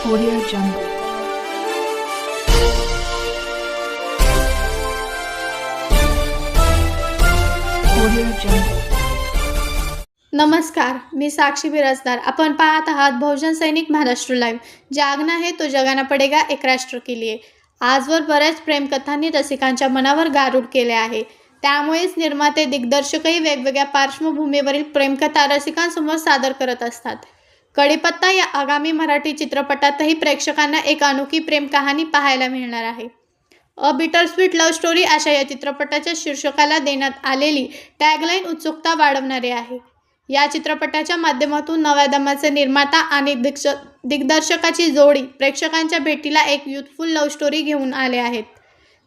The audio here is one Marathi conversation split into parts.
Audio Jungle. Audio Jungle. नमस्कार मी साक्षी बिराजदार. आपण पाहत आहात बहुजन सैनिक महाराष्ट्र लाईव्ह जागना है तो जगाना पडेगा एक राष्ट्र के लिए. आजवर बऱ्याच प्रेमकथांनी रसिकांच्या मनावर गारूड केले आहे. त्यामुळेच निर्माते दिग्दर्शकही वेगवेगळ्या पार्श्वभूमीवरील प्रेमकथा रसिकांसमोर सादर करत असतात. कडीपत्ता या आगामी मराठी चित्रपटातही प्रेक्षकांना एक अनोखी प्रेम कहाणी पाहायला मिळणार आहे. A bitter sweet love story अशा या चित्रपटाच्या शीर्षकाला देण्यात आलेली टॅगलाईन उत्सुकता वाढवणारी आहे. या चित्रपटाच्या माध्यमातून नव्या दमाचे निर्माता आणि दिक्ष दिग्दर्शकाची जोडी प्रेक्षकांच्या भेटीला एक युथफुल लव्ह स्टोरी घेऊन आले आहेत.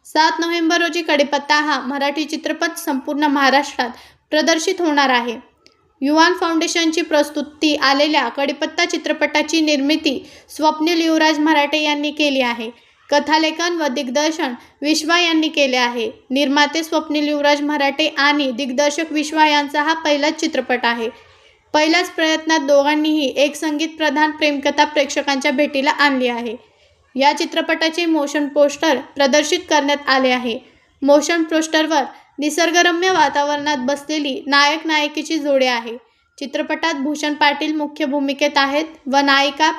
सात नोव्हेंबर रोजी कडीपत्ता हा मराठी चित्रपट संपूर्ण महाराष्ट्रात प्रदर्शित होणार आहे. युवान फाउंडेशनची प्रस्तुती आलेल्या कडीपत्ता चित्रपटाची निर्मिती स्वप्नील युवराज मराठे यांनी केली आहे. कथालेखन व दिग्दर्शन विश्वा यांनी केले आहे. निर्माते स्वप्नील युवराज मराठे आणि दिग्दर्शक विश्वा यांचा हा पहिलाच चित्रपट आहे. पहिल्याच प्रयत्नात दोघांनीही एक संगीत प्रधान प्रेमकथा प्रेक्षकांच्या भेटीला आणली आहे. या चित्रपटाचे मोशन पोस्टर प्रदर्शित करण्यात आले आहे. मोशन पोस्टरवर निसर्गरम्य वातावरणात बसलेली नायक नायिकेची जोडी आहे. चित्रपटात भूषण पाटील मुख्य भूमिकेत आहेत व नायिका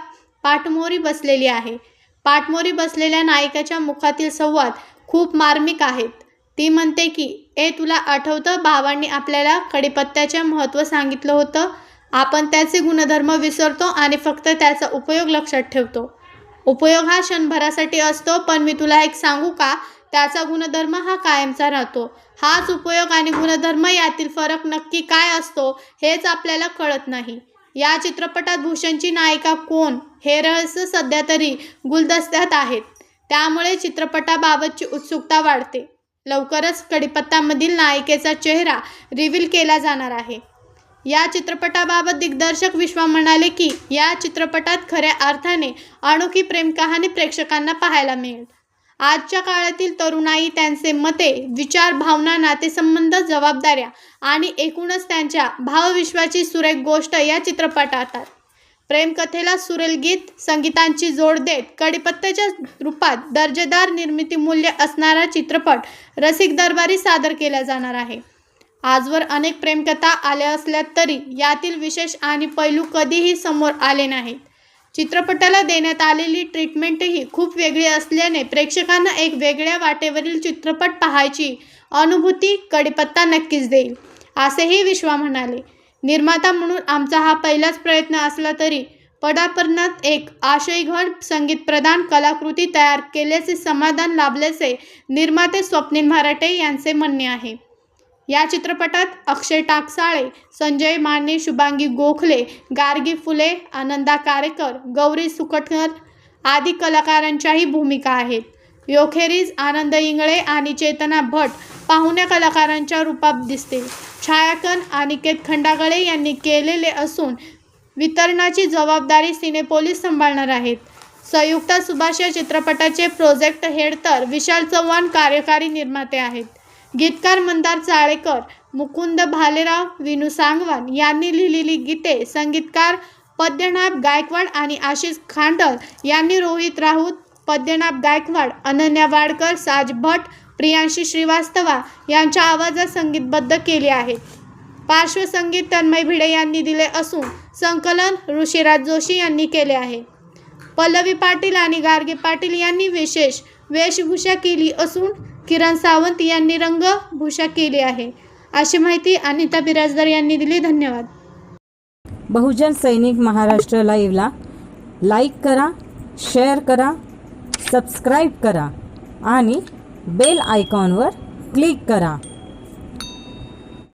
पाठमोरी बसलेली आहे. पाठमोरी बसलेल्या नायिकाच्या मुखातील संवाद खूप मार्मिक आहेत. ती म्हणते की ए तुला आठवतं? भावांनी आपल्याला कडीपत्त्याचे महत्त्व सांगितलं होतं. आपण त्याचे गुणधर्म विसरतो आणि फक्त त्याचा उपयोग लक्षात ठेवतो. उपयोग हा क्षणभरासाठी असतो पण मी तुला एक सांगू का? त्याचा गुणधर्म हा कायमचा राहतो. हाच उपयोग आणि गुणधर्म यातील फरक नक्की काय असतो हेच आपल्याला कळत नाही. या चित्रपटात भूषणची नायिका कोण हे रहस्य सध्या तरी गुलदस्त्यात आहेत. त्यामुळे चित्रपटाबाबतची उत्सुकता वाढते. लवकरच कडीपत्तामधील नायिकेचा चेहरा रिव्हील केला जाणार आहे. या चित्रपटाबाबत दिग्दर्शक विश्वा म्हणाले की या चित्रपटात खऱ्या अर्थाने अनोखी प्रेमकहाणी प्रेक्षकांना पाहायला मिळेल. आजच्या काळातील तरुणाई त्यांचे मते विचार भावना नातेसंबंध जबाबदाऱ्या आणि एकूणच त्यांच्या भावविश्वाची सुरेख गोष्ट या चित्रपटातात प्रेमकथेला सुरेल गीत संगीतांची जोड देत कडीपत्त्याच्या रूपात दर्जेदार निर्मिती मूल्य असणारा चित्रपट रसिक दरबारी सादर केला जाणार आहे. आजवर अनेक प्रेमकथा आल्या असल्या तरी यातील विशेष आणि पैलू कधीही समोर आले नाहीत. चित्रपटाला देण्यात आलेली ट्रीटमेंटही खूप वेगळी असल्याने प्रेक्षकांना एक वेगळ्या वाटेवरील चित्रपट पाहायची अनुभूती कडीपत्ता नक्कीच देईल असेही विश्वा म्हणाले. निर्माता म्हणून आमचा हा पहिलाच प्रयत्न असला तरी पदापर्णात एक आशयघन संगीत प्रदान कलाकृती तयार केल्याचे समाधान लाभल्याचे निर्माते स्वप्नील मराठे यांचे म्हणणे आहे. या चित्रपटात अक्षय टाकसाळे संजय माने शुभांगी गोखले गार्गी फुले आनंदा कारेकर गौरी सुकटकर आदी कलाकारांच्याही भूमिका आहेत. योखेरीज आनंद इंगळे आणि चेतना भट पाहुण्या कलाकारांच्या रूपात दिसतील. छायाकन अनिकेत खंडागळे यांनी केलेले असून वितरणाची जबाबदारी सिनेपोलीस सांभाळणार आहेत. संयुक्त सुभाष या चित्रपटाचे प्रोजेक्ट हेड तर विशाल चव्हाण कार्यकारी निर्माते आहेत. गीतकार मंदार चाळेकर मुकुंद भालेराव विनू सांगवान यांनी लिहिलेली गीते संगीतकार पद्यनाभ गायकवाड आणि आशिष खांडल यांनी रोहित राऊत पद्यनाभ गायकवाड अनन्या वाडकर साज भट प्रियांशी श्रीवास्तवा यांच्या आवाजात संगीतबद्ध केले आहे. पार्श्वसंगीत तन्मय भिडे यांनी दिले असून संकलन ऋषिराज जोशी यांनी केले आहे. पल्लवी पाटील आणि गार्गे पाटील यांनी विशेष वेशभूषा केली असून किरण सावंत यांनी रंगभूषा केली आहे. अशी माहिती अनिता बिराजदार यांनी दिली. धन्यवाद. बहुजन सैनिक महाराष्ट्र लाईव्हला लाईक करा शेअर करा सबस्क्राईब करा आणि बेल आयकॉनवर क्लिक करा.